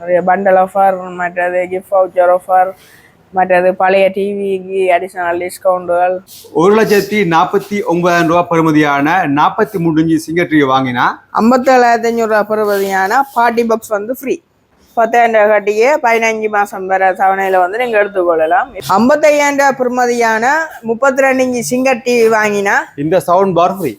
நிறைய bundle offer மற்றது gift voucher offer மற்றது பழைய டிவிக்கு அடிஷனல் டிஸ்கவுண்டுகள் ஒரு லட்சத்தி நாற்பத்தி ஒன்பதாயிரம் ரூபாய் பெறுமதியான நாற்பத்தி மூணு இன்ச்சு சிங்கர் டிவி வாங்கினா? ஐம்பத்தேழாயிரத்தி ஐநூறுரூவா பெறுவதியான பார்ட்டி பாக்ஸ் வந்து ஃப்ரீ பத்தாயிரம் ரூபா கட்டியே பதினஞ்சு மாதம் வர தவணையில் வந்து நீங்கள் எடுத்துக்கொள்ளலாம். ஐம்பத்தையாயிரம் ரூபா பெறுமதியான முப்பத்தி ரெண்டு இன்ச்சு சிங்கர் டிவி வாங்கினா இந்த சவுண்ட் பார் ஃப்ரீ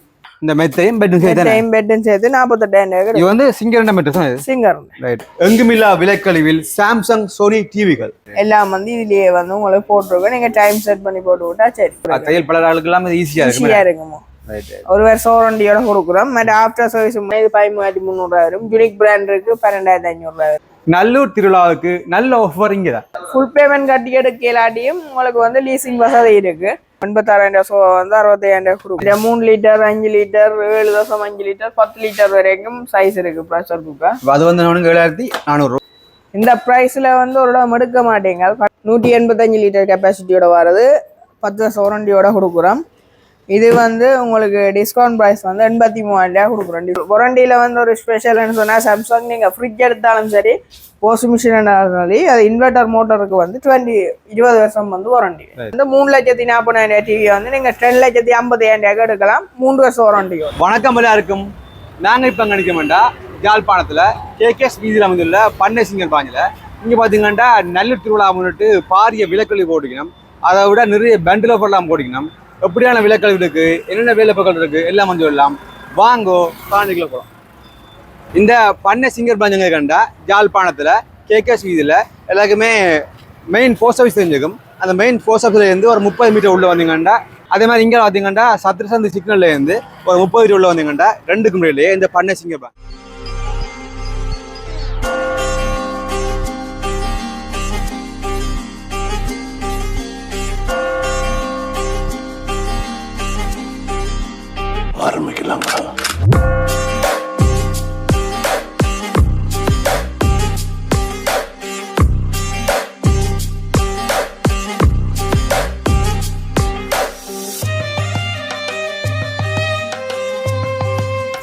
இந்த மெத்தையும் பெட்டும் சேர்த்து டைம் பெட்டும் சேர்த்து நாற்பத்தெட்டாயிரம் இது வந்து சிங்கர் மெட்டு சிங்கர் ரைட் எங்குமில்லா விலைக்கழிவில் சாம்சங் சோனி டிவிகள் எல்லாம் வந்து இதுலயே வந்து உங்களுக்கு போட்டிருக்கோம். நீங்க டைம் செட் பண்ணி போட்டு விட்டா சரி. தையல் பலர்களுக்கு எல்லாம் ஈஸியா இருக்கு ஈஸியா இருக்குமோ. ரைட் ஒரு வருஷம் வாரண்டியோட கொடுக்குறோம். மற்ற ஆஃப்டர் சர்வீஸ் இது பதிமூவாயிரத்தி முந்நூறுரூவா வரும். யூனிக் பிராண்ட் இருக்கு. பன்னெண்டாயிரத்தி ஐநூறுரூவா வரும். நல்லூர் திருவிழாவுக்கு நல்ல ஆஃபர் இங்கே தான். ஃபுல் பேமெண்ட் கட்டி எடுக்கலாட்டியும் உங்களுக்கு வந்து லீசிங் வசதி இருக்கு. எண்பத்தாறாயிரம் சோ வந்து அறுபத்தாயிரம் கொடுக்கும் மூணு லிட்டர் அஞ்சு லிட்டர் ஏழு தசம் அஞ்சு லிட்டர் பத்து லிட்டர் வரைக்கும் சைஸ் இருக்கு ப்ரெஷர் குக்கர் அது வந்து நமக்கு ஏழாயிரத்தி நானூறு இந்த ப்ரைஸில் வந்து ஒரு இடம் எடுக்க மாட்டீங்க நூற்றி எண்பத்தஞ்சு லிட்டர் கெப்பாசிட்டியோட வர்றது பத்து வருஷம் வாரண்டியோட கொடுக்குறோம் இது வந்து உங்களுக்கு டிஸ்கவுண்ட் ப்ரைஸ் வந்து எண்பத்தி மூவாயிரம் கொடுக்குறோம். வாரண்டியில் வந்து ஒரு ஸ்பெஷல்னு சொன்னால் சாம்சங் நீங்கள் ஃப்ரிட்ஜ் எடுத்தாலும் சரி வாஷிங் மிஷின் சரி அது இன்வெர்டர் மோட்டருக்கு வந்து டுவெண்ட்டி இருபது வருஷம் வந்து வாரண்டி வந்து மூணு லட்சத்தி நாற்பதாயிரம் டிவி வந்து நீங்கள் டென் லட்சத்தி ஐம்பதாயிரம் எடுக்கலாம். மூன்று வருஷம் வாரண்டியோ வணக்கம் எல்லாருக்கும். நாங்கள் இப்போ நினைக்க வேண்டாம் யாழ்ப்பாணத்தில் கேகேஎஸ் வீதியில் அமைந்துள்ள பண்ணை சிங்கர் பாஞ்சில். இங்கே பார்த்தீங்கன்னா நல்லூர் திருவிழா முன்னிட்டு பாரிய விலக்கழிவு போட்டுக்கணும். அதை விட நிறைய பண்டில் ஆஃபர்லாம் போட்டுக்கணும். எப்படியான விலைகள் இருக்கு? என்னென்ன வேலைப்பொருட்கள் இருக்கு? எல்லாம் வந்து சொல்லலாம். வாங்கோ காணிக்கல போகலாம் இந்த பண்ணை சிங்கர் பாஞ்சங்க கண்டா ஜாழ்ப்பாணத்தில் கேகேஸ் வீதியில் எல்லாருக்குமே மெயின் போஸ்ட் ஆஃபீஸ் தெரிஞ்சுக்கும் அந்த மெயின் போஸ்ட் ஆஃபீஸ்லேருந்து ஒரு முப்பது மீட்டர் உள்ளே வந்தீங்கன்னா அதே மாதிரி இங்கே பார்த்தீங்கன்னா சத்ரசந்தி சிக்னல்லேருந்து ஒரு முப்பது மீட்டர் உள்ளே வந்தீங்கன்னா ரெண்டுக்கு முன்னாடியே இந்த பண்ணை சிங்கர் பேங்க் ஆரம்பிக்கலாங்களா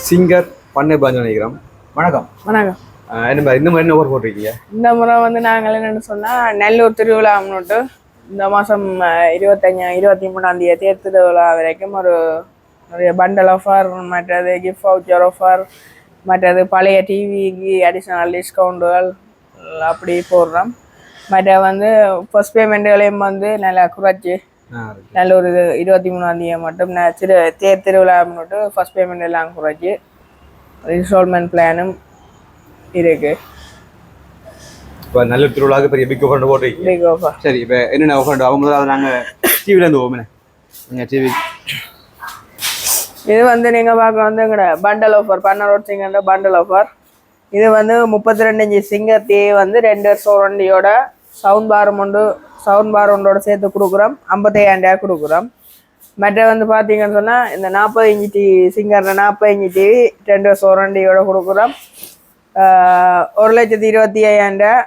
சிங்கர் பண்ணை பாஞ்சு நினைக்கிறோம். வணக்கம். வணக்கம். என்ன மாதிரி இந்த மாதிரி என்ன ஓவர் போட்டிருக்கீங்க? இந்த முறை வந்து நாங்கள் என்னென்னு சொன்னால் நெல்லூர் திருவிழா முன்னிட்டு இந்த மாதம் இருபத்தஞ்சா இருபத்தி மூணாம் தேதி தேர் திருவிழா வரைக்கும் ஒரு நிறைய பண்டல் ஆஃபர் மற்றது கிஃப்ட் வவுச்சர் ஆஃபர் மற்றது பழைய டிவிக்கு அடிஷனல் டிஸ்கவுண்டுகள் அப்படி போடுறோம். மற்ற வந்து ஃபர்ஸ்ட் பேமெண்ட்டுகளையும் வந்து நல்லா குறைச்சி நல்ல ஒரு இது இருபத்தி மூணாம் தேதி மட்டும் ந- திரு தேர் திருவிழா முன்னிட்டு ஃபர்ஸ்ட் பேமெண்ட் எல்லாம் குறைச்சி இன்ஸ்டால்மெண்ட் பிளானும் இருக்குது இப்போ நல்லூர் திருவிழாவுக்கு பெரிய பிக் ஓஃபர் போட்டிருக்கீங்க. ஆஃபர் சரி இப்போ என்னென்ன ஓஃபர் அவங்க முதல்ல நாங்கள் டிவில இருந்து ஓமே நீங்கள் டிவி இது வந்து நீங்கள் பார்க்க வந்து எங்கட பண்டல் ஆஃபர் பன்னரோட் சிங்கர் பண்டல் ஆஃபர் இது வந்து முப்பத்தி ரெண்டு இன்ச்சு சிங்கர் டிவி வந்து ரெண்டு வருஷம் வண்டியோட சவுண்ட் பாரம் ஒன்று சவுண்ட் பார் ஒன்றோட சேர்த்து கொடுக்குறோம். ஐம்பத்தையாயிரம் கொடுக்குறோம். மற்ற வந்து பார்த்தீங்கன்னு சொன்னால் இந்த நாற்பது இன்ச்சு டிவி சிங்கரில் நாற்பது இன்ச்சு டிவி ரெண்டு வருஷம் வண்டியோட கொடுக்குறோம். ஒரு லட்சத்தி இருபத்தி ஐயாயிரம்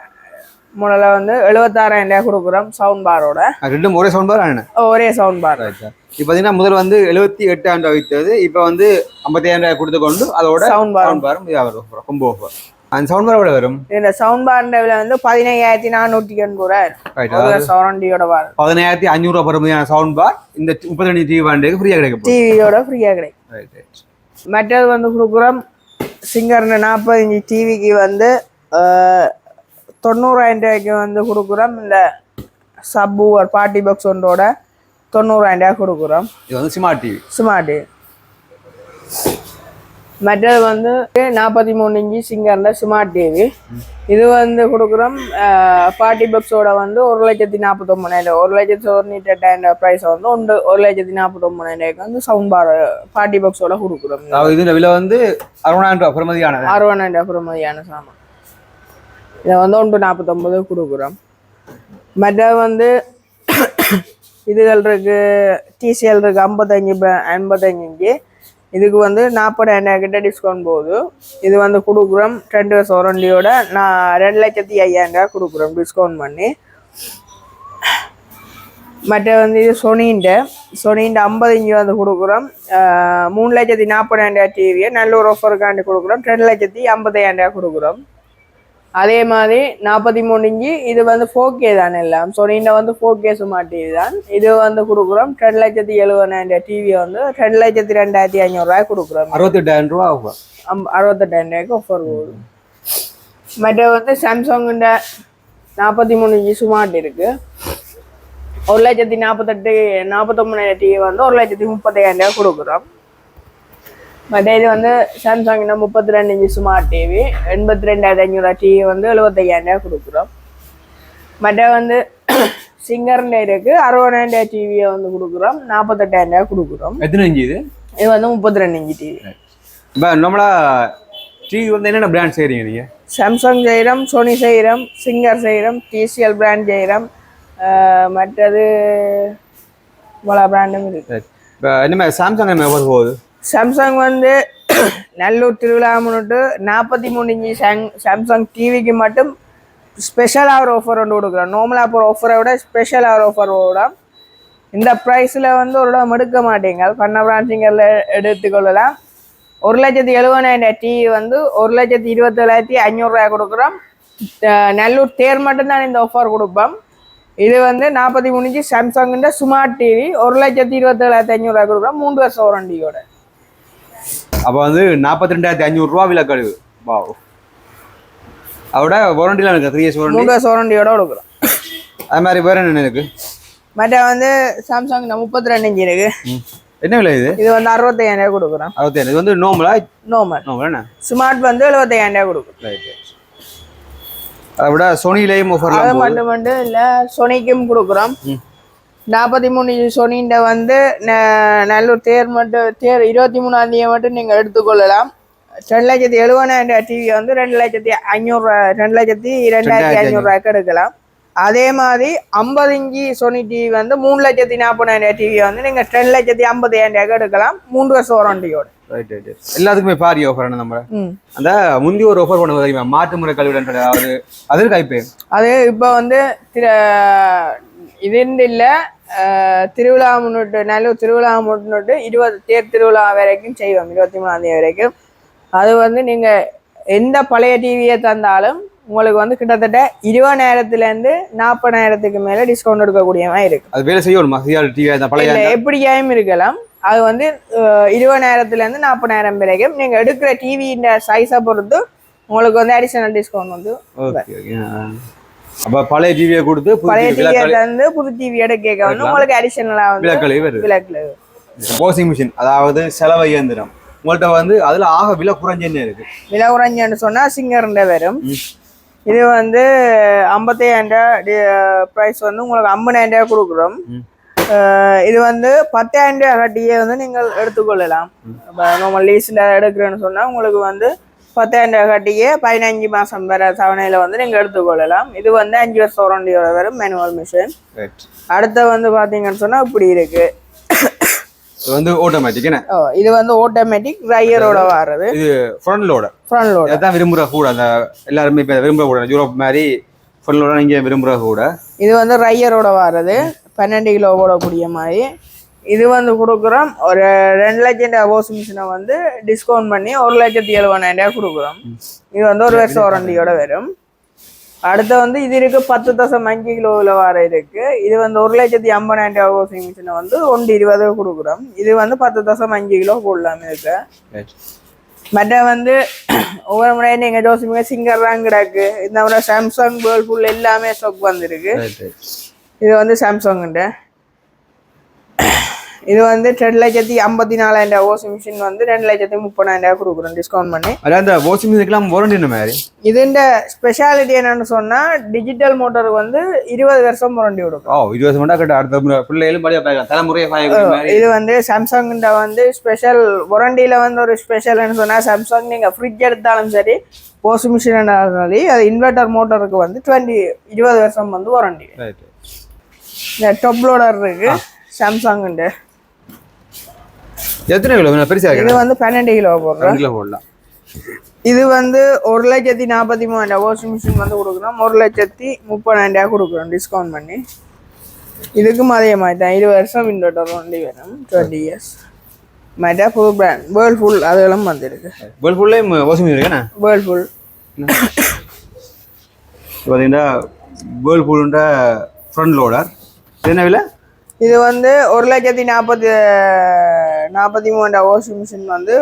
முதல்ல வந்து எழுபத்தாறாயிரம் ரூபாய் கொடுக்குறோம் சவுண்ட் பாரோட ரெண்டும் ஒரே சவுண்ட் பார் என்ன? ஒரே சவுண்ட் பார் இப்போ பார்த்தீங்கன்னா முதல் வந்து எழுபத்தி எட்டாயிரம் ரூபாய் விற்றது இப்போ வந்து ஐம்பத்தாயிரம் ரூபாய் கொடுத்து கொண்டு அதோட Sound bar. சவுண்ட் பாரும் வியாபாரம் combo offer. அந்த சவுண்ட் பார் எவ்வளோ வரும்? இந்த சவுண்ட் பார் விலை வந்து பதினையாயிரத்தி நானூற்றி எண்பது ரூபாய். சவுரண்டியோட பார் பதினாயிரத்தி அஞ்சூறுவா பெறுமதியான சவுண்ட் பார் இந்த முப்பத்தி ரெண்டு டிவி வாண்டுக்கு ஃப்ரீயாக கிடைக்க போகுது. டிவியோட ஃப்ரீயாக கிடைக்கும். மற்றது வந்து கொடுக்குறோம். சிங்கர்னு நாற்பது இன்ச்சு டிவிக்கு வந்து தொண்ணூறாயிரம் ரூபாய்க்கு வந்து கொடுக்குறோம். இந்த சப்பு ஒரு பார்ட்டி பாக்ஸ் ஒன்றோட தொண்ணூறாயிரம் ரூபாய் கொடுக்குறோம். இது வந்து ஸ்மார்ட் டிவி ஸ்மார்ட் மற்றது வந்து நாற்பத்தி மூணு இன்ச்சு சிங்கரில் ஸ்மார்ட் டிவி இது வந்து கொடுக்குறோம் பார்ட்டி பாக்ஸோட வந்து ஒரு லட்சத்தி நாற்பத்தொம்பதாயிரம் ஒரு லட்சத்தி தொண்ணூற்றி எட்டாயிரம் ப்ரைஸ் வந்து ஒன்று ஒரு லட்சத்தி நாற்பத்தொம்பதாயிரம் வந்து சவுண்ட் பார் பார்ட்டி பாக்ஸோட கொடுக்குறோம். அதாவது இது விலை வந்து அறுபதாயிரம் ரூபாய் பெறுமதியானது. அறுபதாயிரம் அப்புறம் மாதிரியான சாமான். இதை வந்து ஒன்று நாற்பத்தொம்பது கொடுக்குறோம். மற்ற வந்து இதுகள் இருக்கு டிசிஎல் இருக்கு ஐம்பத்தஞ்சு ப- ஐம்பத்தஞ்சு இதுக்கு வந்து நாற்பதாயிரம் கிட்ட டிஸ்கவுண்ட் போகுது. இது வந்து கொடுக்குறோம் ரெண்டு சோரண்டியோட நான் ரெண்டு லட்சத்தி ஐயாயிரம் கொடுக்குறோம் டிஸ்கவுண்ட் பண்ணி. மற்ற வந்து இது சொனின்ற சொனின்ற ஐம்பது இன்ச்சு வந்து கொடுக்குறோம். மூணு லட்சத்தி நாற்பதாயிரம் ரூபாய் டிவியை நல்ல ஒரு ஆஃபருக்காண்டி கொடுக்குறோம். ரெண்டு லட்சத்தி ஐம்பதாயிரம் ரூபாய் கொடுக்குறோம். அதே மாதிரி நாற்பத்தி மூணு இஞ்சி இது வந்து ஃபோர் கே தான் எல்லாம். சொனியில் வந்து ஃபோர் கே சுமார் டிவி தான். இது வந்து கொடுக்குறோம். ரெண்டு லட்சத்தி எழுபதாயிரம் டிவி வந்து ரெண்டு லட்சத்தி ரெண்டாயிரத்தி ஐநூறுரூவாய் கொடுக்குறோம். அறுபத்தெட்டாயிரம் ரூபா ஆகும். அம் அறுபத்தெட்டாயிரம் ரூபாய்க்கு ஆஃபர் போகுது. மற்ற வந்து சாம்சங்குண்ட நாற்பத்தி மூணு இன்ச்சு ஸ்மார்ட் இருக்கு. ஒரு லட்சத்தி நாற்பத்தெட்டு நாற்பத்தொம்பதாயிரம் டிவி வந்து ஒரு லட்சத்தி முப்பத்தாயிரம் ரூபாய் கொடுக்குறோம். மற்ற இது வந்து சாம்சங் முப்பத்தி ரெண்டு இன்ச்சு ஸ்மார்ட் டிவி எண்பத்தி ரெண்டாயிரத்தி ஐநூறுரூவா டிவி வந்து எழுபத்தையாயிரம் ரூபாய் கொடுக்குறோம். மற்ற வந்து சிங்கர்ல இருக்கு அறுபதாயிரம் ரூபாய் டிவியை வந்து கொடுக்குறோம் நாற்பத்தெட்டாயிரம் ரூபாய் கொடுக்குறோம். எத்தனை இஞ்சி இது? இது வந்து முப்பத்தி ரெண்டு இன்ச்சு டிவி இப்போ நம்மளா டிவி வந்து என்னென்ன பிராண்ட் செய்கிறீங்க நீங்கள் சாம்சங் செய்கிறோம் சோனி செய்கிறோம் சிங்கர் செய்கிறோம் டிசிஎல் பிராண்ட் செய்கிறோம் மற்றது பல பிராண்டும் இருக்கு. இப்போ இனிமேல் சாம்சங் என்ன போகுது? சாம்சங் வந்து நல்லூர் திருவிழா முன்னிட்டு நாற்பத்தி மூணு இன்ச்சு சாங் சாம்சங் டிவிக்கு மட்டும் ஸ்பெஷலாக ஒரு ஆஃபர் ஒன்று கொடுக்குறோம். நார்மலாக போகிற ஆஃபரை விட ஸ்பெஷலாக ஒரு ஆஃபர் விடும் இந்த ப்ரைஸில் வந்து ஒரு இடம் எடுக்க மாட்டீங்க. பண்ண பிரான்ச்சிங்கரில் எடுத்துக்கொள்ளலாம். ஒரு லட்சத்தி எழுபதாயிரம் டிவி வந்து ஒரு லட்சத்தி இருபத்தேழாயிரத்தி ஐநூறுரூவா கொடுக்குறோம். நல்லூர் தேர் மட்டும்தான் இந்த ஆஃபர் கொடுப்போம். இது வந்து நாற்பத்தி மூணு இன்ச்சு சாம்சங்கிட்ட ஸ்மார்ட் டிவி ஒரு லட்சத்தி இருபத்தேழாயிரத்தி ஐநூறுரூவா கொடுக்குறோம். மூன்று வருஷம் வாரண்டியோட அப்போ வந்து நாற்பத்தி ரெண்டாயிரத்தி ஐநூறுரூவா விலை கழிவு வா அதோட வாரண்டிலாம் இருக்கு? த்ரீ இயர்ஸ் வாரண்டி வருஷம் வாரண்டியோட கொடுக்குறோம். அது மாதிரி வேறு என்ன இருக்கு? மற்ற வந்து சாம்சங் முப்பத்தி ரெண்டு இன்ச்சு இருக்கு. என்ன விலை இது? இது வந்து அறுபத்தையாயிரம் ரூபாய் கொடுக்குறோம். அறுபத்தேழு இது வந்து நோம்பலா நார்மல் நோம்பல் என்ன? ஸ்மார்ட் வந்து எழுபத்தையாயிரம் ரூபாய் கொடுக்குறோம். ரைட் அதை விட சோனிலையும் அது ஆஃபர்லாம் போகுது. மட்டும் மட்டும் இல்லை சோனிக்கும் கொடுக்குறோம். ம். நாற்பத்தி மூணு சோனின்ற வந்து நல்லூர் தேர் மட்டும் தேர் இருபத்தி மூணாம் தேதி மட்டும் நீங்கள் எடுத்துக்கொள்ளலாம். ரெண்டு லட்சத்தி எழுபதாயிரம் டிவி வந்து ரெண்டு லட்சத்தி ஐநூறுரூவா ரெண்டு லட்சத்தி ரெண்டாயிரத்தி ஐநூறுரூவாய்க்கு எடுக்கலாம். அதே மாதிரி ஐம்பது இஞ்சி சோனி டிவி வந்து மூணு லட்சத்தி நாற்பதாயிரம் டிவி வந்து நீங்கள் ரெண்டு லட்சத்தி ஐம்பதாயிரம் ரூபாய்க்கு எடுக்கலாம். மூன்று வருஷம் வாரண்டியோட. ரைட் ரைட் எல்லாத்துக்குமே பாரி ஆஃபர் என்ன நம்ம? அந்த முந்தி ஒரு ஆஃபர் பண்ணுவது தெரியுமா? மாற்று முறை அதாவது அது கைப்பே அது இப்போ வந்து திரு இது இல்லை திருவிழா முன்னிட்டு நல்லூர் திருவிழா முன்னிட்டு இருபது தேர் திருவிழா வரைக்கும் செய்வோம் இருபத்தி மூணாம் தேதி வரைக்கும். அது வந்து நீங்கள் எந்த பழைய டிவியை தந்தாலும் உங்களுக்கு வந்து கிட்டத்தட்ட இருபதாயிரத்துலேருந்து நாற்பதாயிரத்துக்கு மேலே டிஸ்கவுண்ட் எடுக்கக்கூடிய மாதிரி இருக்கு. அது வேலை இல்லை எப்படியாயும் இருக்கலாம் அது வந்து அஹ், இருபதாயிரத்துலேருந்து நாற்பதாயிரம் வரைக்கும் நீங்கள் எடுக்கிற டிவியின் சைஸை பொறுத்து உங்களுக்கு வந்து அடிஷனல் டிஸ்கவுண்ட் வந்து அப்போ பழைய டிவியை கொடுத்து பழைய டிவியை தந்து புது டிவி எடுக்க வந்து. உங்களுக்கு அடிஷனலா வந்து விலக்களி வருது. விலக்குல வாஷிங் மிஷின் அதாவது செலவு இயந்திரம். உங்கள்கிட்ட வந்து அதுல ஆக விலை குறைஞ்சன்னு இருக்கு. விலை குறைஞ்சன்னு சொன்னா சிங்கர்ன்ற வரும். இது வந்து ஐம்பத்தையாயிரம் ரூபாய் ப்ரைஸ் வந்து உங்களுக்கு ஐம்பதாயிரம் ரூபாய் கொடுக்குறோம். இது வந்து பத்தாயிரம் ரூபாய் கட்டியே வந்து நீங்கள் எடுத்துக்கொள்ளலாம். நம்ம லீஸில் எடுக்கிறேன்னு சொன்னால் உங்களுக்கு வந்து பத்தாயிரம் ரூபாய் கட்டியே பதினஞ்சு மாதம் வர தவணையில் வந்து நீங்கள் எடுத்துக்கொள்ளலாம். இது வந்து அஞ்சு வருஷம் வாரண்டியோட வரும் மேனுவல் மிஷின் அடுத்து வந்து பார்த்தீங்கன்னு சொன்னால் இப்படி இருக்கு. இது வந்து ஆட்டோமேட்டிக் என்ன? ஓ இது வந்து ஆட்டோமேட்டிக் ட்ரையரோட வர்றது இது ஃப்ரண்ட் லோட ஃப்ரண்ட் லோடு இதான் விரும்புகிற கூட அந்த எல்லாருமே இப்போ விரும்புகிற கூட யூரோப் மாதிரி ஃப்ரண்ட் லோட இங்கே விரும்புகிற கூட இது வந்து ரையரோட வர்றது பன்னெண்டு கிலோ போடக்கூடிய மாதிரி. இது வந்து கொடுக்குறோம். ஒரு ரெண்டு லட்சம் வாஷிங் மிஷினை வந்து டிஸ்கவுண்ட் பண்ணி ஒரு லட்சத்தி எழுபதாயிரம் கொடுக்குறோம். இது வந்து ஒரு வருஷம் வாரண்டியோட வரும். அடுத்து வந்து இது இருக்கு பத்து தசம் அஞ்சு கிலோவில் வர இருக்கு. இது வந்து ஒரு லட்சத்தி ஐம்பதாயிரம் ரூபாய் வாஷிங் மிஷினை வந்து ஒன்று இருபது கொடுக்குறோம். இது வந்து பத்து தசம் அஞ்சு கிலோ போடலாம் இருக்கு மற்ற வந்து ஒவ்வொரு முறையும் நீங்கள் ஜோசிமிங்க சிங்கர் தான் கிடக்கு. இந்த முறை சாம்சங் வேர்ல்பூல் எல்லாமே ஸ்டாக் வந்திருக்கு. இது வந்து சாம்சங்குண்டு இது வந்து ரெண்டு லட்சத்தி ஐம்பத்தி நாலாயிரம் ரூபாய் வாஷிங் மிஷின் வந்து ரெண்டு லட்சத்தி முப்பதாயிரம் ரூபாய் கொடுக்குறோம் டிஸ்கவுண்ட் பண்ணி. அதாவது அந்த வாஷிங் மிஷினுக்குலாம் வாரண்டி என்ன மாதிரி? இதுண்ட ஸ்பெஷாலிட்டி என்னன்னு சொன்னா டிஜிட்டல் மோட்டர் வந்து இருபது வருஷம் வாரண்டி கொடுக்கும். ஓ இருபது மண்டா கட்ட அடுத்த முறை பிள்ளைகளும் தலைமுறையை மாதிரி. இது வந்து சாம்சங்கிட்ட வந்து ஸ்பெஷல் வாரண்டியில வந்து ஒரு ஸ்பெஷல்னு சொன்னா சாம்சங் நீங்க ஃப்ரிட்ஜ் எடுத்தாலும் சரி வாஷிங் மிஷின் சரி அது இன்வெர்டர் மோட்டருக்கு வந்து டுவெண்ட்டி இருபது வருஷம் வந்து வாரண்டி இந்த டாப் லோடர் இருக்கு சாம்சங்குண்டு எத்தனை கிலோ? பெருசாக இது இருக்கு வந்து பன்னெண்டு கிலோ போடுறோம். கிலோ போடலாம். இது வந்து ஒரு லட்சத்தி நாற்பத்தி மூணாயிரம் வாஷிங் மிஷின் வந்து கொடுக்குறோம் ஒரு லட்சத்தி முப்பதாயிரம் ரூபாய் கொடுக்குறோம் டிஸ்கவுண்ட் பண்ணி. இதுக்கும் அதே மாதிரி தான். இருபது வருஷம் இன்வெர்டர் வண்டி வேணும். டுவெண்ட்டி இயர்ஸ் மாதிரி புது பிராண்ட் வேர்ல்ஃபுல் அதெல்லாம் வந்துருக்கு. வேர்ல்பூல்லையும் வாஷிங் மிஷின் இருக்குண்ணா வேர்ல்ஃபுல் பார்த்தீங்கன்னா வேர்ல்பூலுன்ற ஃப்ரண்ட் லோடர் என்ன விலை? இது வந்து ஒரு லட்சத்தி நாற்பத்தி நாற்பத்தி மூணாயிரம் வாஷிங் மிஷின் வந்து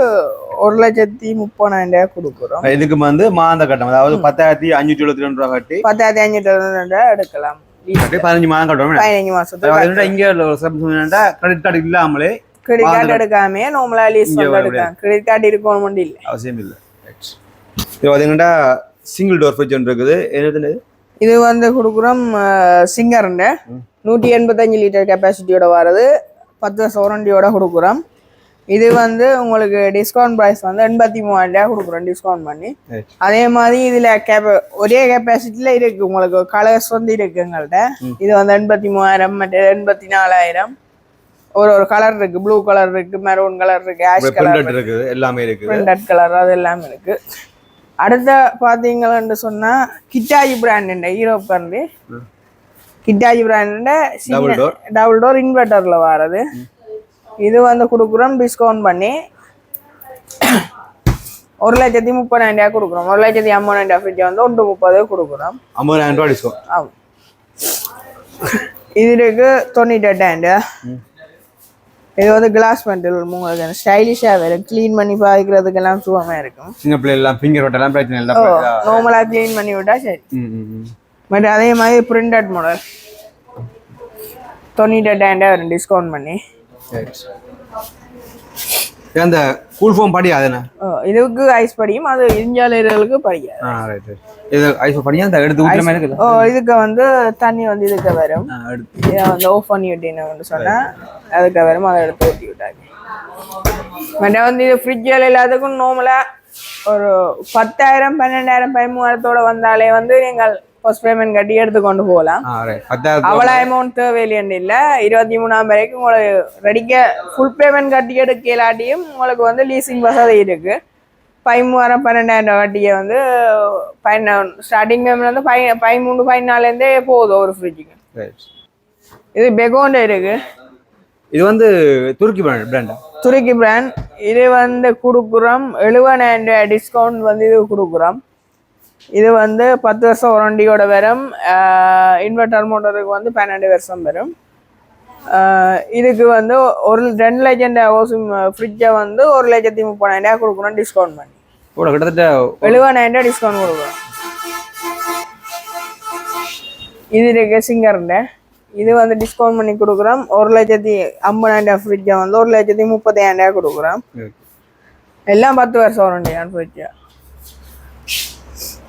ஒரு லட்சத்தி முப்பதாயிரம் ரூபாய் கொடுக்குறோம். இதுக்கு வந்து மாந்த கட்டம் அதாவது பத்தாயிரத்தி அஞ்சூற்றி எழுபத்தி ரெண்டு ரூபா கட்டி பத்தாயிரத்தி அஞ்சூற்றி ரூபாய் எடுக்கலாம். கட்டி பதினஞ்சு மாதம் கட்டணும். பதினஞ்சு அதுல இங்க கிரெடிட் கார்டு இல்லாமலே கிரெடிட் கார்டு எடுக்காம நார்மலா லீஸ் எடுக்கலாம். கிரெடிட் கார்டு இருக்கணும் இல்ல. அவசியம் இல்லை. இது பார்த்தீங்கன்னா சிங்கிள் டோர் ஃப்ரிட்ஜ் ஒன்று இருக்குது. என்னது? இது வந்து கொடுக்குறோம் சிங்கர்ண்ட. நூற்றி எண்பத்தஞ்சு லிட்டர் கெப்பாசிட்டியோட வர்றது. பத்து வருஷம் வாரண்டியோட கொடுக்குறோம். இது வந்து உங்களுக்கு டிஸ்கவுண்ட் ப்ரைஸ் வந்து எண்பத்தி மூவாயிரம் ரூபாய் கொடுக்குறோம் டிஸ்கவுண்ட் பண்ணி. அதே மாதிரி இதில் கேப்ப ஒரே கெப்பாசிட்டியில் இருக்கு உங்களுக்கு. கலர்ஸ் வந்து இருக்கு எங்கள்கிட்ட இது வந்து எண்பத்தி மூவாயிரம் மற்ற எண்பத்தி நாலாயிரம். ஒரு ஒரு கலர் இருக்கு. ப்ளூ கலர் இருக்கு மெரூன் கலர் இருக்கு ஆஷ் கலர் இருக்குது எல்லாமே இருக்குது. பிரிண்டட் கலர் அது எல்லாமே இருக்கு. அடுத்த பாத்தீங்கன்னு சொன்னா கிட்டாஜி பிராண்ட் யூரோப் கண்டி கிட்டாஜி பிராண்ட். டபுள் டோர் இன்வெர்டர்ல வர்றது இது வந்து கொடுக்குறோம் டிஸ்கவுண்ட் பண்ணி ஒரு லட்சத்தி முப்பதாயிரம் ரூபாய் கொடுக்குறோம். ஒரு லட்சத்தி ஐம்பதாயிரம் ரூபாய் ஃப்ரிட்ஜ் வந்து ஒன்று முப்பது கொடுக்குறோம். ஐம்பதாயிரம் ரூபா டிஸ்கவுண்ட் ஆமாம் இது இருக்கு தொண்ணூற்றி எட்டாயிரம் இது வந்து கிளாஸ் மெட்டல் உங்களுக்கு ஸ்டைலிஷாக வரும் க்ளீன் பண்ணி பாதிக்கிறதுக்கெல்லாம் சுகமாக இருக்கும். சின்ன பிள்ளை எல்லாம் ஃபிங்கர் எல்லாம் பிரச்சனை இல்லை நார்மலாக க்ளீன் பண்ணி விட்டா சரி. பட் அதே மாதிரி பிரிண்டட் மாடல் தொண்ணூற்றி எட்டாயிரம் வரும் டிஸ்கவுண்ட் பண்ணி. அந்த கூல் ஃபார்ம் படி அதுண்ணே ஓ, இதுக்கு ஐஸ் படியும் அது ரைட் ரைட் இது ஐஸ் படியா? அந்த எடுத்து ஊற்றுற மாதிரி இருக்குது ஓ இதுக்கு வந்து தண்ணி வந்து இதுக்கு வரும். இதை வந்து ஆஃப் பண்ணி விட்டீங்கன்னு சொன்னால் அதுக்கு வரும் அதை எடுத்து ஊற்றி விட்டாங்க. பட் வந்து இது ஃப்ரிட்ஜில் எல்லாத்துக்கும் நார்மலாக ஒரு பத்தாயிரம் பன்னெண்டாயிரம் பதிமூவாயிரத்தோட வந்தாலே வந்து நீங்கள் ஃபர்ஸ்ட் பேமெண்ட் கட்டி எடுத்து கொண்டு போகலாம். அவ்வளோ அமௌண்ட் தேவையில்லைன்னு இல்லை. இருபத்தி மூணாம் வரைக்கும் உங்களுக்கு ரெடிக்க ஃபுல் பேமெண்ட் கட்டி எடுக்கலாட்டியும் உங்களுக்கு வந்து லீசிங் வசதி இருக்கு. பதிமூவாயிரம் பன்னெண்டாயிரம் ரூபா கட்டிய வந்து பதின ஸ்டார்டிங் பேமெண்ட் வந்து பை பதிமூணு பதினாலேருந்தே போகுது ஒரு ஃப்ரிட்ஜுக்கு ரைட் இது பெகோண்ட இருக்கு. இது வந்து துருக்கி பிராண்ட் பிராண்டா துருக்கி பிராண்ட் இது வந்து கொடுக்குறோம். எழுபதாயிரம் ரூபாய் டிஸ்கவுண்ட் வந்து இது கொடுக்குறோம். இது வந்து பத்து வருஷம் வாரண்டியோட வரும். இன்வெர்டர் மோட்டருக்கு வந்து பன்னெண்டு வருஷம் வரும். இதுக்கு வந்து ஒரு ரெண்டு லட்சம் ஓசிம் ஃப்ரிட்ஜை வந்து ஒரு லட்சத்தி முப்பதாயிரம் ரூபாய் கொடுக்குறோம் டிஸ்கவுண்ட் பண்ணி. கூட கிட்டத்தட்ட எழுபதாயிரம் ரூபாய் டிஸ்கவுண்ட் கொடுக்குறோம் இது இருக்கு சிங்கர்ல. இது வந்து டிஸ்கவுண்ட் பண்ணி கொடுக்குறோம். ஒரு லட்சத்தி ஐம்பதாயிரம் ரூபாய் ஃப்ரிட்ஜை வந்து ஒரு லட்சத்தி முப்பதாயிரம் ரூபாய் கொடுக்குறோம். எல்லாம் பத்து வருஷம் வாரண்டி தான் ஃப்ரிட்ஜை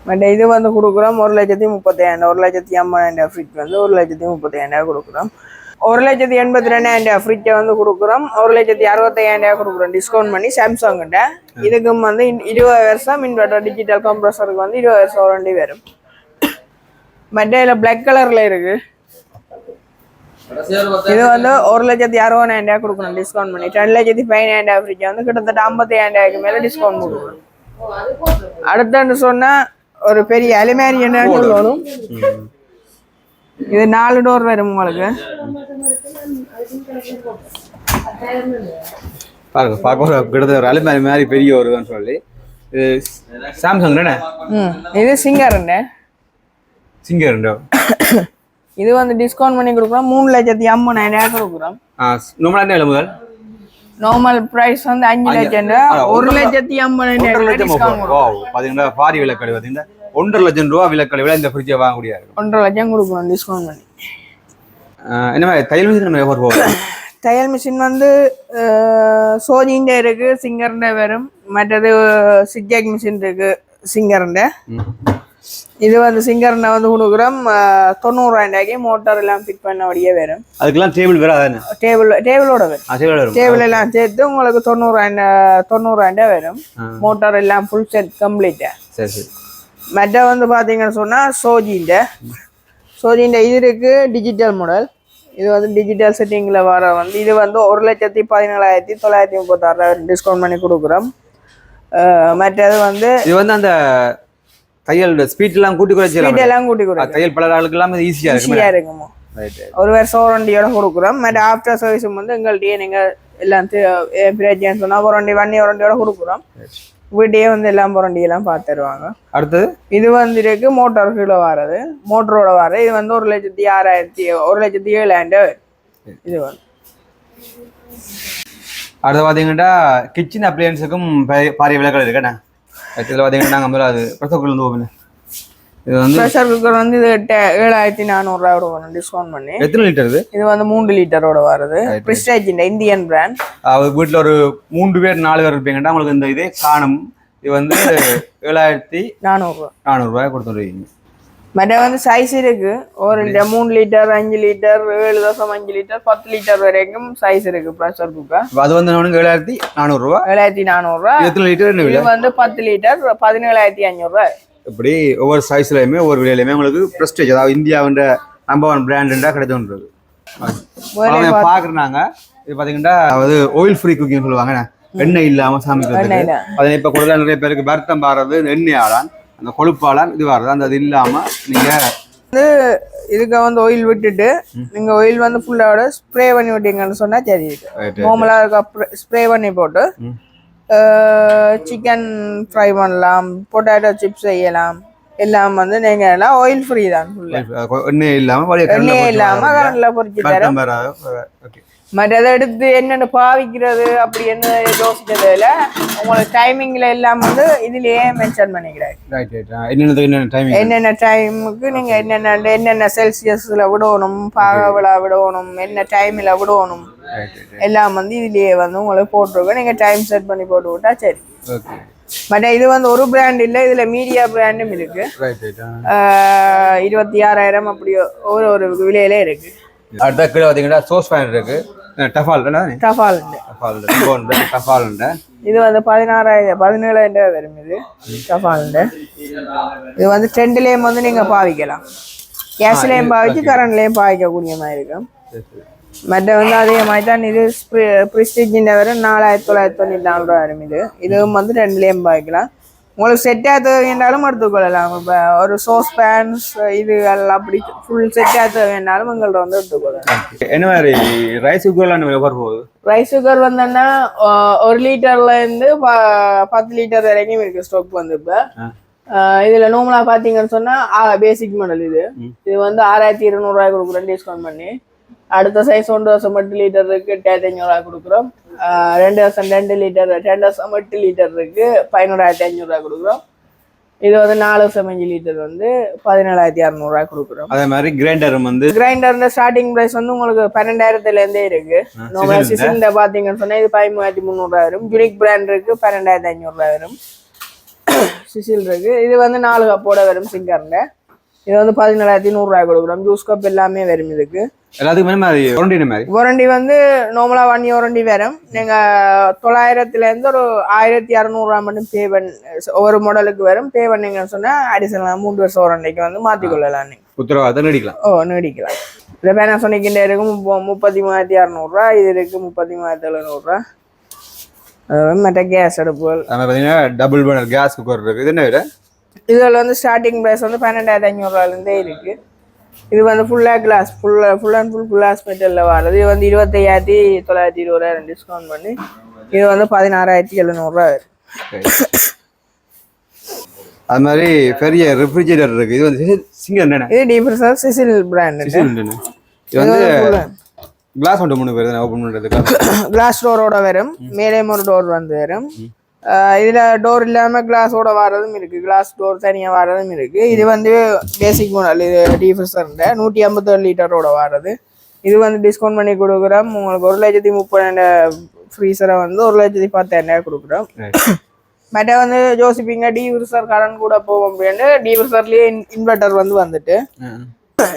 பட் இது வந்து கொடுக்குறோம். ஒரு லட்சத்தி முப்பத்தாயிரம் ஒரு லட்சத்தி ஐம்பதாயிரம் ஃப்ரிட்ஜ் வந்து ஒரு லட்சத்தி முப்பத்தாயிரம் கொடுக்குறோம். ஒரு லட்சத்தி எண்பத்தி ரெண்டாயிரம் ஃப்ரிட்ஜை வந்து கொடுக்குறோம். ஒரு லட்சத்தி அறுபத்தையாயிரம் கொடுக்குறோம். டிஸ்கவுண்ட் பண்ணி சாம்சங்கிட்ட இதுக்கும் வந்து இன்- இருபது வருஷம் இன்வெர்டர் டிஜிட்டல் கம்ப்ரஸருக்கு வந்து இருபது வருஷம் வரண்டி வரும். மற்ற இதில் பிளாக் கலரில் இருக்கு. இது வந்து ஒரு லட்சத்தி அறுபதாயிரம் ரூபாய் கொடுக்கணும். டிஸ்கவுண்ட் பண்ணி ரெண்டு லட்சத்தி பதினாயிரம் ரூபாய் ஃப்ரிட்ஜ் வந்து கிட்டத்தட்ட ஐம்பத்தாயிரம் ரூபாய்க்கு மேலே டிஸ்கவுண்ட் கொடுக்கணும். அடுத்தன்னு சொன்னால் ஒரு பெரிய அலுமாரி என்ன சொல்லணும். இது நாலு டோர் வரும் உங்களுக்கு. பாருங்க பார்க்க ஒரு கிட்டத்தட்ட ஒரு அலுமாரி மாதிரி பெரிய ஒரு சொல்லி. இது சாம்சங் தானே? இது சிங்கருங்க சிங்கர் இது வந்து டிஸ்கவுண்ட் பண்ணி கொடுக்குறோம். மூணு லட்சத்தி ஐம்பதாயிரம் கொடுக்குறோம். நேரம் முதல் நார்மல் பிரைஸ் வந்து அஞ்சு லட்சம் ரூபா. ஒரு லட்சத்தி ஐம்பதாயிரம் லட்சம் பாத்தீங்கன்னா பாரி விலக்கடை பார்த்தீங்கன்னா ஒன்றரை லட்சம் ரூபா விலக்கடைவில் இந்த ஃப்ரிட்ஜை வாங்க முடியாது. ஒன்றரை லட்சம் கொடுக்குறோம் டிஸ்கவுண்ட் பண்ணி. என்ன மாதிரி தையல் மிஷின் நம்ம எவ்வளோ போவோம்? தையல் மிஷின் வந்து சோஜிண்ட இருக்கு சிங்கர்ண்ட வரும். மற்றது சிக்ஜாக் மிஷின் இருக்கு சிங்கர்ண்ட இது வந்து சிங்கர்ண்ட வந்து கொடுக்குறோம் தொண்ணூறாயிரம் மோட்டார் எல்லாம் ஃபிட் பண்ணபடியே வரும். அதுக்கெல்லாம் டேபிள் வேற அதானே? டேபிள் டேபிளோட வரும். டேபிள் வரும். எல்லாம் சேர்த்து உங்களுக்கு தொண்ணூறாயிரம் தொண்ணூறாயிரம் வரும். மோட்டார் எல்லாம் ஃபுல் செட் கம்ப்ளீட்டா மற்ற வந்து பார்த்தீங்கன்னு சொன்னால் சோஜிண்ட சோஜிண்ட இது இருக்கு டிஜிட்டல் மாடல் இது வந்து டிஜிட்டல் செட்டிங்கில் வர வந்து இது வந்து ஒரு லட்சத்தி பதினேழாயிரத்தி தொள்ளாயிரத்தி முப்பத்தாறு டிஸ்கவுண்ட் பண்ணி கொடுக்குறோம். மற்றது வந்து இது வந்து அந்த தையல் ஸ்பீட் எல்லாம் கூட்டி குறைச்சி ஸ்பீட் எல்லாம் கூட்டி கொடுக்குறோம் தையல் பல ஆளுக்கு எல்லாம் ஈஸியா இருக்கு ஈஸியாக இருக்குமோ? ஒரு வருஷம் வாரண்டியோட கொடுக்குறோம். மற்ற ஆஃப்டர் சர்வீஸும் வந்து எங்கள்கிட்டயே நீங்கள் எல்லாம் பிரச்சனைன்னு சொன்னால் வாரண்டி வண்டி வாரண்டியோட கொடுக்குறோம். வீட்டையே வந்து எல்லாம் புரண்டி எல்லாம் பார்த்து தருவாங்க. அடுத்தது? இது வந்து இருக்கு மோட்டார் கீழே வர்றது. மோட்டரோட வர்றது. இது வந்து ஒரு லட்சத்தி ஆறாயிரத்தி ஒரு லட்சத்தி ஏழாயிரம் இது வந்து அடுத்து பார்த்தீங்கன்னா கிச்சன் அப்ளையன்ஸுக்கும் பாரிய விலைகள் இருக்குண்ணே இதில் பார்த்தீங்கன்னா நாங்கள் முதல்ல அது பிரசக்குள்ள இருந்து போகணும் இது வந்து ப்ரெஷர் குக்கர் வந்து இது ஏழாயிரத்தி நானூறுரூவா வரும். டிஸ்கவுண்ட் பண்ணி. எத்தனை லிட்டர் இது? இது வந்து மூன்று லிட்டரோட வருது. பிரிஸ்டேஜ் இந்தியன் பிராண்ட் வீட்டில் ஒரு மூன்று பேர் நாலு பேர் இருப்பீங்கன்னா உங்களுக்கு இந்த இதே காணும். இது வந்து ஏழாயிரத்தி நானூறுரூவா. நானூறுரூவாய் கொடுத்துருவீங்க மற்ற வந்து சைஸ் இருக்கு. ஒரு மூணு லிட்டர் அஞ்சு லிட்டர் ஏழு தசம் அஞ்சு லிட்டர் பத்து லிட்டர் வரைக்கும் சைஸ் இருக்கு ப்ரெஷர் குக்கர் அது வந்து நம்மளுக்கு ஏழாயிரத்தி நானூறுரூவா ஏழாயிரத்தி நானூறுரூவா எத்தனை லிட்டர் இது வந்து பத்து லிட்டர் பதினேழாயிரத்தி அஞ்சூறுரூவா இப்படி ஒவ்வொரு சைஸ்லையுமே ஒவ்வொரு விலையிலுமே உங்களுக்கு ப்ரெஸ்டேஜ் அதாவது இந்தியாவின் நம்பர் ஒன் பிராண்டுண்டா கிடைச்சோன்றது அவங்க பார்க்குறாங்க இது பார்த்தீங்கன்னா அதாவது ஆயில் ஃப்ரீ குக்கிங் சொல்லுவாங்க எண்ணெய் இல்லாமல் எண்ணெய் சமைக்கிறது இல்ல. அதை இப்போ கூட நிறைய பேருக்கு வருத்தம் பாடுறது எண்ணெய் ஆளான் அந்த கொழுப்பாளான் இது வர்றது அந்த இது இல்லாமல் நீங்கள் இதுக்கு வந்து ஆயில் விட்டுட்டு நீங்க ஆயில் வந்து ஃபுல்லோட ஸ்ப்ரே பண்ணி விட்டீங்கன்னு சொன்னா சரி நார்மலா இருக்க ஸ்ப்ரே பண்ணி போட்டு. சிக்கன் ஃப்ரை பண்ணலாம் பொட்டேட்டோ சிப்ஸ் செய்யலாம். எல்லாம் வந்து நீங்க எல்லாம் ஆயில் ஃப்ரீ தான் எண்ணெய் இல்லாமல் வழிய எண்ணெயே இல்லாம கரண்ட்ல பொரிச்சு தரேன். வராது மற்றதை எடுத்து என்னென்ன பாவிக்கிறது அப்படி என்ன யோசிச்சதுல உங்களுக்கு டைமிங்ல எல்லாம் வந்து இதுலயே மென்ஷன் என்னென்னதுக்கு என்னென்ன டைமுக்கு நீங்க என்னென்ன என்னென்ன செல்சியஸ்ல விடணும் பாகவிழா விடணும் என்ன டைம்ல விடணும் எல்லாம் வந்து இதுலயே வந்து உங்களுக்கு போட்டிருக்கோம். நீங்க டைம் செட் பண்ணி போட்டு விட்டா சரி. மற்ற இது வந்து ஒரு பிராண்ட் இல்ல இதுல மீடியா பிராண்டும் இருக்கு. இருபத்தி ஆறாயிரம் அப்படி ஒரு ஒரு விலையில இருக்கு. அடுத்த கீழே பார்த்தீங்கன்னா சோஸ் ஃபேன் இருக்கு. டஃபால் என்ன டஃபால் டஃபால் உண்டு டஃபால் உண்டு இது வந்து பதினாறாயிரம் பதினேழாயிரம் ரூபாய் வரும் இது. டஃபால் இது வந்து ட்ரெண்ட்லேயும் வந்து நீங்க பாவிக்கலாம். கேஸ்லேயும் பாவிச்சு கரண்ட்லேயும் பாவிக்கக்கூடிய மாதிரி இருக்கும். மற்ற வந்து அதே மாதிரி தான் இது ப்ரிஸ்டிஜின் வரும் நாலாயிரத்தி தொள்ளாயிரத்தி தொண்ணூற்றி நாலு ரூபா வரும் இது. இதுவும் வந்து ரெண்டுலேயும் பாவிக்கலாம். உங்களுக்கு செட்டாக தேவைன்னாலும் எடுத்துக்கொள்ளலாம். இப்போ ஒரு சோஸ் பேன்ஸ் இது எல்லாம் அப்படி ஃபுல் செட்டாக தேவைன்னாலும் உங்கள்ட்ட வந்து எடுத்துக்கொள்ளலாம். என்ன மாதிரி ரைஸ் குக்கர்லாம் எவ்வளோ போகுது? ரைஸ் குக்கர் வந்தோன்னா ஒரு லிட்டர்ல இருந்து ப- பத்து லிட்டர் வரைக்கும் இருக்கு ஸ்டாக் வந்து இப்போ. இதுல நார்மலா பாத்தீங்கன்னு சொன்னா பேசிக் மாடல் இது. இது வந்து ஆறாயிரத்தி இருநூறுவாய் கொடுக்குறோம் டிஸ்கவுண்ட் பண்ணி. அடுத்த சைஸ் ஒன்று வருஷம் எட்டு லிட்டர் இருக்கு எட்டாயிரத்தி ஐநூறுரூவா கொடுக்குறோம். ரெண்டு வருஷம் ரெண்டு லிட்டர் ரெண்டு வருஷம் எட்டு லிட்டர் இருக்கு. பதினோராயிரத்தி ஐநூறுரூவா கொடுக்குறோம். இது வந்து நாலு வருஷம் அஞ்சு லிட்டர் வந்து பதினேழாயிரத்தி இரநூறுவா கொடுக்குறோம். அதே மாதிரி கிரைண்டரும் வந்து கிரைண்டர்ல ஸ்டார்டிங் பிரைஸ் வந்து உங்களுக்கு பன்னெண்டாயிரத்துல இருந்தே இருக்கு நம்ம சிசிலிண்ட பாத்தீங்கன்னு சொன்னா இது பதிமூவாயிரத்தி முந்நூறுரூவா வரும். யூனிக் பிராண்ட் இருக்கு பன்னெண்டாயிரத்தி ஐநூறுரூவா வரும். சிசில் இருக்கு. இது வந்து நாலு கப்போட வரும் சிங்கர்ல இது வந்து பதினேழாயிரத்தி நூறுரூவா கொடுக்குறோம். ஜூஸ் கப் எல்லாமே வரும் இதுக்கு. எல்லாத்துக்குமே மாதிரி ஒரண்டின மாதிரி? வந்து நார்மலா ஒன் இயர் வாரண்டி வரும். நீங்க தொள்ளாயிரத்துல இருந்து ஒரு ஆயிரத்தி இரநூறுவா மட்டும் பே பண்ண ஒவ்வொரு மாடலுக்கு வரும். பே பண்ணீங்கன்னு சொன்னா அடிஷனல் மூன்று வருஷம் வாரண்டிக்கு வந்து மாத்திக்கொள்ளலாம் நீங்க. உத்தரவாதம் நீடிக்கலாம். ஓ நீடிக்கலாம். இந்த பேனாசோனிக் இருக்கு முப்ப முப்பத்தி மூவாயிரத்தி அறநூறுரூவா. இது இருக்கு முப்பத்தி மூவாயிரத்தி எழுநூறுரூவா. மற்ற கேஸ் அடுப்புகள். பார்த்தீங்கன்னா டபுள் பர்னர் கேஸ் குக்கர் இருக்கு. இது என்ன இதில் வந்து ஸ்டார்டிங் ப்ரைஸ் வந்து பன்னெண்டாயிரத்தி ஐநூறுரூவாலேருந்தே இருக்கு. இது வந்து ஃபுல்லாக கிளாஸ் ஃபுல்லாக ஃபுல் அண்ட் ஃபுல் கிளாஸ் மெட்டலில் வர்றது இது வந்து இருபத்தையாயிரத்தி தொள்ளாயிரத்தி இருபதாயிரம் டிஸ்கவுண்ட் பண்ணி இது வந்து பதினாறாயிரத்தி எழுநூறுவா வரும். அது மாதிரி பெரிய ரெஃப்ரிஜரேட்டர் இருக்கு. இது வந்து சிங்கர் இது டீப்ரெசர் சிசில் பிராண்டு இது. வந்து கிளாஸ் மட்டும் மூணு பேர் ஓப்பன் பண்ணுறதுக்கு கிளாஸ் டோரோட வரும். மேலேயும் ஒரு டோர் வந்து வரும். இதுல டோர் இல்லாம கிளாஸோட வர்றதும் இருக்கு. கிளாஸ் டோர் தனியா வர்றதும் இருக்கு. இது வந்து பேசிக் மாடல் இது டிஃபர்ஸர்ல நூற்றி ஐம்பத்தேழு லிட்டரோட வர்றது. இது வந்து டிஸ்கவுண்ட் பண்ணி கொடுக்குறோம். உங்களுக்கு ஒரு லட்சத்தி முப்பதாயிரம் ஃப்ரீசரை வந்து ஒரு லட்சத்தி பத்தாயிரம் கொடுக்குறோம். மற்ற வந்து ஜோசிப்பிங்க டிவிர்சர் கரண்ட் கூட போகும் அப்படின்னு டிவிர்சர்லயே இன்வெர்டர் வந்து வந்துட்டு.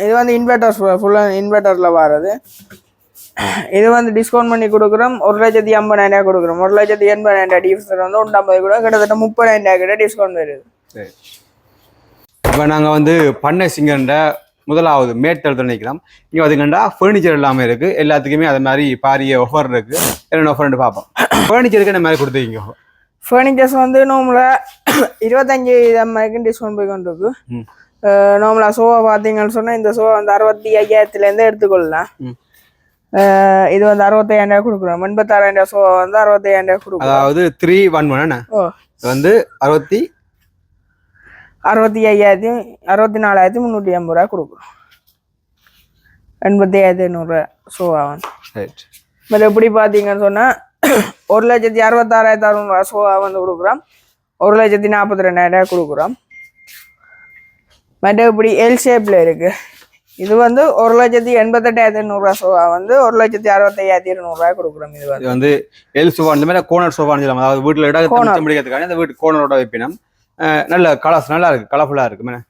இது வந்து இன்வெர்டர் ஃபுல்லாக இன்வெர்டரில் வர்றது. இது வந்து டிஸ்கவுண்ட் பண்ணி கொடுக்குறோம். ஒரு லட்சத்தி ஐம்பதாயிரம் கொடுக்குறோம். ஒரு லட்சத்தி எண்பதாயிரம் டிஃபர் வந்து ஒன்று ஐம்பது கூட கிட்டத்தட்ட முப்பதாயிரம் கிட்ட டிஸ்கவுண்ட் வருது. சரி. இப்போ நாங்கள் வந்து பண்ணை சிங்கர்ன்ற முதலாவது மேட்டல் நினைக்கலாம் இங்கே பார்த்தீங்கன்னா ஃபர்னிச்சர் எல்லாமே இருக்குது எல்லாத்துக்குமே அது மாதிரி பாரிய ஆஃபர் இருக்குது என்னென்ன ஆஃபர்னு பார்ப்போம். ஃபர்னிச்சருக்கு என்ன மாதிரி கொடுத்துருக்கீங்க? ஃபர்னிச்சர்ஸ் வந்து நார்மலாக இருபத்தஞ்சி வரைக்கும் டிஸ்கவுண்ட் போய் கொண்டு இருக்கு நார்மலாக சோஃபா பார்த்தீங்கன்னு சொன்னால் இந்த சோஃபா வந்து அறுபத்தி ஐயாயிரத்துலேருந்து எடுத்துக்கொள்ளலாம். இது வந்து அறுபத்தையாயிரம் கொடுக்குறோம். எண்பத்தாறாயிரம் சோஃபா வந்து அறுபத்தையாயிரம் கொடுக்குறோம். அதாவது த்ரீ ஒன் ஒன் வந்து அறுபத்தி அறுபத்தி ஐயாயிரத்தி அறுபத்தி நாலாயிரத்தி முந்நூற்றி ஐம்பது ரூபா கொடுக்குறோம். எண்பத்தி ஐயாயிரத்தி ஐநூறுரூவா ஷோவா வந்து பட் எப்படி பார்த்தீங்கன்னு சொன்னால் ஒரு லட்சத்தி அறுபத்தாறாயிரத்தி அறுநூறுவா ஷோவா வந்து கொடுக்குறோம். ஒரு லட்சத்தி நாற்பத்தி ரெண்டாயிரம் கொடுக்குறோம். மற்ற இப்படி எல் ஷேப்பில் இருக்குது இது வந்து ஒரு லட்சத்தி எண்பத்தெட்டாயிரத்தி ஐநூறுரூவா ஷோவா வந்து ஒரு லட்சத்தி அறுபத்தையாயிரத்தி இருநூறுவா கொடுக்குறோம் இது வந்து. வந்து எல் சோஃபா இந்த மாதிரி கோனர் சோஃபான்னு சொல்லலாம் அதாவது வீட்டில் இடம் பிடிக்கிறதுக்கான இந்த வீட்டு கோனரோட வைப்பினம். நல்ல கலர்ஸ் நல்லா இருக்கு கலர்ஃபுல்லாக இருக்கு மேடம்.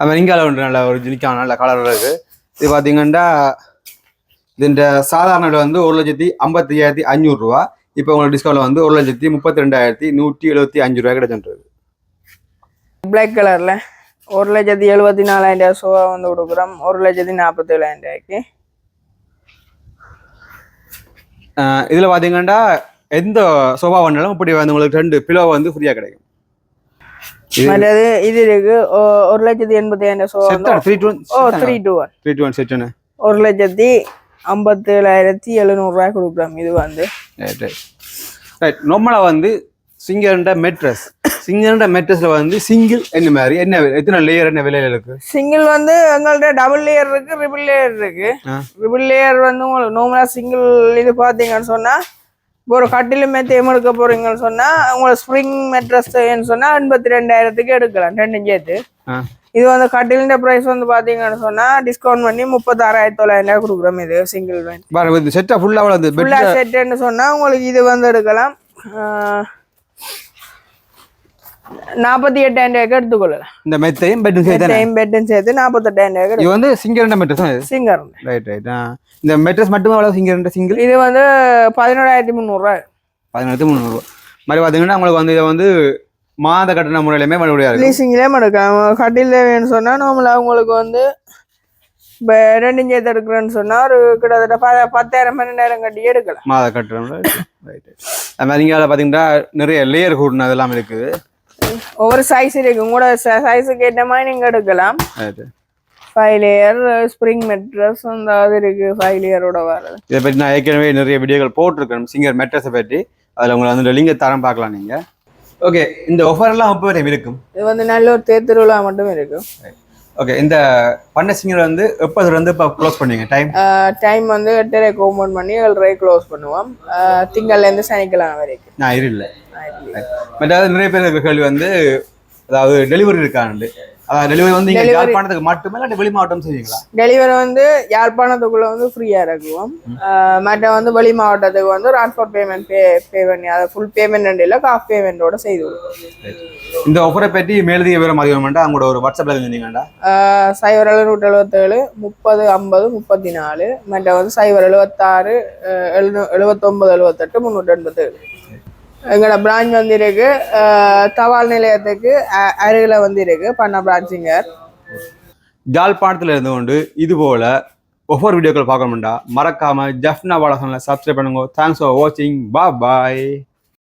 அது இங்கால ஒன்று நல்ல ஒரு ஜினிக்கான நல்ல கலர் இருக்கு. இது பார்த்தீங்கன்னா இதுன்ற சாதாரண வந்து ஒரு லட்சத்தி ஐம்பத்தி ஐயாயிரத்தி அஞ்சூறுரூவா இப்போ உங்களுக்கு டிஸ்கவுண்ட்ல வந்து ஒரு லட்சத்தி முப்பத்தி ரெண்டாயிரத்தி நூற்றி எழுபத்தி அஞ்சு ரூபாய் கிடைச்சின்றது பிளாக் கலரில் ஒரு லட்சத்தி எழுபத்தி நாலாயிரம் ரூபா ஷோவா வந்து கொடுக்குறோம். ஒரு லட்சத்தி நாற்பத்தேழாயிரம் ரூபாய்க்கு இதுல பாத்தீங்கன்னா எந்த சோஃபா வேணாலும் இப்படி வந்து உங்களுக்கு ரெண்டு பிலோ வந்து ஃப்ரீயா கிடைக்கும். மற்றது இது இருக்கு. ஒரு லட்சத்தி எண்பத்தி set three two O three two one three two one செட்டுன்னு ஒரு லட்சத்தி ஐம்பத்தேழாயிரத்தி எழுநூறுரூவா கொடுக்குறோம். இது வந்து. ரைட் ரைட் ரைட் நார்மலாக வந்து சிங்கிள்ன்ற மெட்ரஸ் சிங்கிள்ன்ற மெட்ரஸ்ல வந்து சிங்கிள் என்ன மாதிரி? என்ன எத்தனை லேயர் என்ன விலையில இருக்கு? சிங்கிள் வந்து எங்கள்ட்ட டபுள் லேயர் இருக்கு ரிபிள் லேயர் இருக்கு. ரிபிள் லேயர் வந்து உங்களுக்கு நார்மலாக சிங்கிள் இது பார்த்தீங்கன்னு சொன்னா ஒரு கட்டில் மெத்தையும் எடுக்க போறீங்கன்னு சொன்னா உங்களுக்கு ஸ்ப்ரிங் மெட்ரஸ்ன்னு சொன்னா எண்பத்தி ரெண்டாயிரத்துக்கு எடுக்கலாம் ரெண்டு சேர்த்து. இது வந்து கட்டிலிന്റെ ப்ரைஸ் வந்து பாத்தீங்கன்னு சொன்னா டிஸ்கவுண்ட் பண்ணி முப்பத்தாறாயிரத்தி தொள்ளாயிரம் கொடுக்குறோம் இது சிங்கிள் வேன் செட்டா பெட் ஃபுல்லா செட்டுன்னு சொன்னா உங்களுக்கு இது வந்து எடுக்கலாம். நாற்பத்தி எட்டாயிரம் ரூபாய்க்கு எடுத்துக்கொள்ளலாம் இந்த மெத்தையும் பெட்டும் சேர்த்து? டைம் பெட்டும் சேர்த்து நாற்பத்தெட்டாயிரம் ரூபாய்க்கு இது வந்து சிங்கிள்ன்ற மெட்ரஸ் சிங்கர் ரைட் ரைட் இந்த மெட்ரஸ் மட்டுமே எவ்வளோ சிங்கிள்ன்ற சிங்கிள் இது வந்து பதினோராயிரத்தி முந்நூறுரூவா பதினெட்டு முந்நூறுவா மாதிரி பார்த்தீங்கன்னா உங்களுக்கு வந்து இதை வந்து மாத கட்டண முறையிலுமே முடியாது லீசிங்லேயே எடுக்கலாம். கட்டில் வேணும்னு சொன்னா நார்மலாக உங்களுக்கு வந்து இப்போ ரெண்டும் சேர்த்து எடுக்கிறேன்னு சொன்னா ஒரு கிட்டத்தட்ட ப பத்தாயிரம் பன்னெண்டாயிரம் கட்டி எடுக்கலாம். மாத கட்டணம் ரைட் அது மாதிரி இங்கே பார்த்தீங்கன்னா நிறைய லேயர் கூடணும் அதெல்லாம் இருக்குது. ஒவ்வொரு சைஸ் இருக்கு உங்களோட சைஸுக்கு ஏற்ற மாதிரி நீங்கள் எடுக்கலாம். ஃபைவ் லேயர் ஸ்ப்ரிங் மெட்ரஸ் அந்த அது இருக்கு ஃபைவ் லேயரோட வர்றது. இதை பற்றி நான் ஏற்கனவே நிறைய வீடியோக்கள் போட்டிருக்கேன். சிங்கர் மெட்ரஸை பற்றி அதில் உங்களை வந்து லிங்கை தரம் பார்க்கலாம் நீங்கள் ஓகே இந்த ஆஃபர்லாம் எப்போ வரையும் இருக்கும்? இது வந்து நல்ல ஒரு தேர்திருவிழா மட்டும் இருக்கு ஓகே இந்த பண்ண சிங்கர் வந்து எப்போ வந்து இப்போ க்ளோஸ் பண்ணீங்க? டைம் டைம் வந்து எட்டரைக்கு ஓப்பன் பண்ணி ஏழரை க்ளோஸ் பண்ணுவோம். திங்கள்லேருந்து சனிக்கிழமை வரைக்கும். நான் இல்லை அதாவது நிறைய பேர் கேள்வி வந்து அதாவது டெலிவரி அதாவது டெலிவரி வந்து இங்கே யாழ்ப்பாணத்துக்கு மட்டுமே இல்லாட்டி வெளி மாவட்டம் செய்வீங்களா? டெலிவரி வந்து யாழ்ப்பாணத்துக்குள்ள வந்து ஃப்ரீயா இறக்குவோம். ஆஹ் மற்ற வந்து வெளி மாவட்டத்துக்கு வந்து டிரான்ஸ்போர்ட் பேமெண்ட் பே பே பண்ணி அதை ஃபுல் பேமெண்ட் இல்லை காஃப் பேமெண்டோட செய்து இந்த ஆஃபரை பற்றி மேலதிக விவரம் அதிகமாண்டா அவங்களோட ஒரு வாட்ஸ்அப்பில் இருந்தீங்கடா சைபர் எழுநூற்றி எழுபத்தேழு முப்பது ஐம்பது முப்பத்தி நாலு மற்ற வந்து சைபர் எழுபத்தாறு எழுநூ எழுபத்தொம்பது எழுபத்தெட்டு முந்நூற்றி எண்பத்தேழு எங்களோட பிரான்ச் வந்து இருக்கு தபால் நிலையத்துக்கு அ- வந்திருக்கு வந்து இருக்கு பண்ண பிரான்ச்சிங்க ஜாழ்ப்பாணத்தில் இருந்து கொண்டு இது போல ஒவ்வொரு வீடியோக்கள் பார்க்கணும்டா. மறக்காம ஜஃப்னா வாடகை சப்ஸ்கிரைப் பண்ணுங்க. தேங்க்ஸ் ஃபார் வாட்சிங் பா பாய்